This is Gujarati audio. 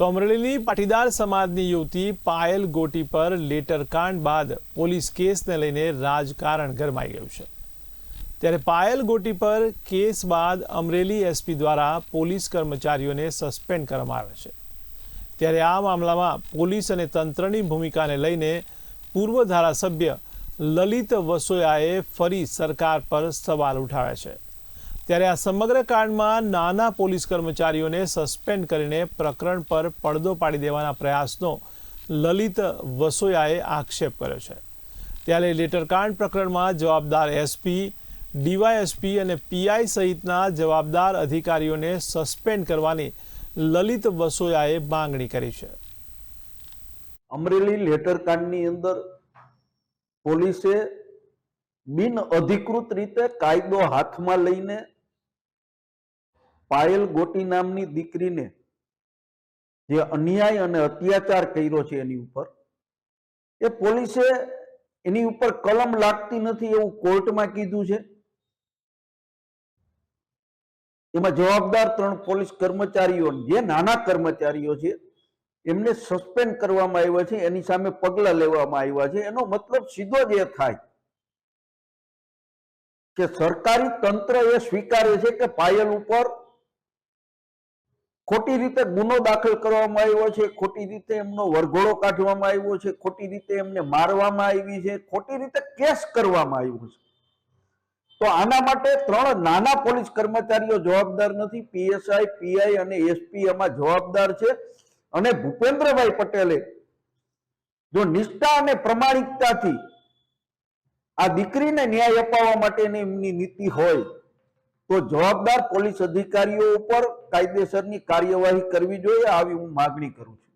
તો અમરેલીની પાટીદાર સમાજની યુવતી પાયલ ગોટી પર લેટર કાંડ બાદ પોલીસ કેસને લઈને રાજકારણ ગરમાઈ ગયું છે. ત્યારે પાયલ ગોટી પર કેસ બાદ અમરેલી એસપી દ્વારા પોલીસ કર્મચારીઓને સસ્પેન્ડ કરવામાં આવે છે. ત્યારે આ મામલામાં પોલીસ અને તંત્રની ભૂમિકાને લઈને પૂર્વ ધારાસભ્ય લલિત વસોયાએ ફરી સરકાર પર સવાલ ઉઠાવ્યા છે. ત્યારે આ સમગ્ર કાંડમાં નાના પોલીસ કર્મચારીઓને સસ્પેન્ડ કરીને પ્રકરણ પર પડદો પાડી દેવાના પ્રયાસનો લલિત વસોયાએ આક્ષેપ કર્યો છે. ત્યારે લેટરકાંડ પ્રકરણમાં જવાબદાર એસપી, ડીવાયએસપી અને પીઆઈ સહિતના જવાબદાર અધિકારીઓને સસ્પેન્ડ કરવાની લલિત વસોયાએ માંગણી કરી છે. અમરેલી લેટરકાંડની અંદર પોલીસે બિન અધિકૃત રીતે કાયદો હાથમાં લઈને પાયલ ગોટી નામની દીકરીને જે અન્યાય અને અત્યાચાર કર્યો છે એની ઉપર, એ પોલીસે એની ઉપર કલમ લાગતી નથી એવું કોર્ટમાં કીધું છે. એમાં જવાબદાર ત્રણ પોલીસ કર્મચારીઓ જે નાના કર્મચારીઓ છે, એમને સસ્પેન્ડ કરવામાં આવ્યા છે, એની સામે પગલા લેવામાં આવ્યા છે. એનો મતલબ સીધો જ એ થાય કે સરકારી તંત્ર એ સ્વીકારે છે કે પાયલ ઉપર ખોટી રીતે ગુનો દાખલ કરવામાં આવ્યો છે, ખોટી રીતે એમનો વરઘોડો કાઢવામાં આવ્યો છે, ખોટી રીતે એમને મારવામાં આવી છે, ખોટી રીતે કેસ કરવામાં આવ્યો છે. તો આના માટે ત્રણ નાના પોલીસ કર્મચારીઓ જવાબદાર નથી, પીએસઆઈ, પીઆઈ અને એસપી એમાં જવાબદાર છે. અને ભૂપેન્દ્રભાઈ પટેલે જો નિષ્ઠા અને પ્રમાણિકતાથી આ દીકરીને ન્યાય અપાવવા માટેની એમની નીતિ હોય તો જવાબદાર પોલીસ અધિકારીઓ ઉપર કાયદેસરની કાર્યવાહી કરવી જોઈએ આવી હું માગણી કરું છું.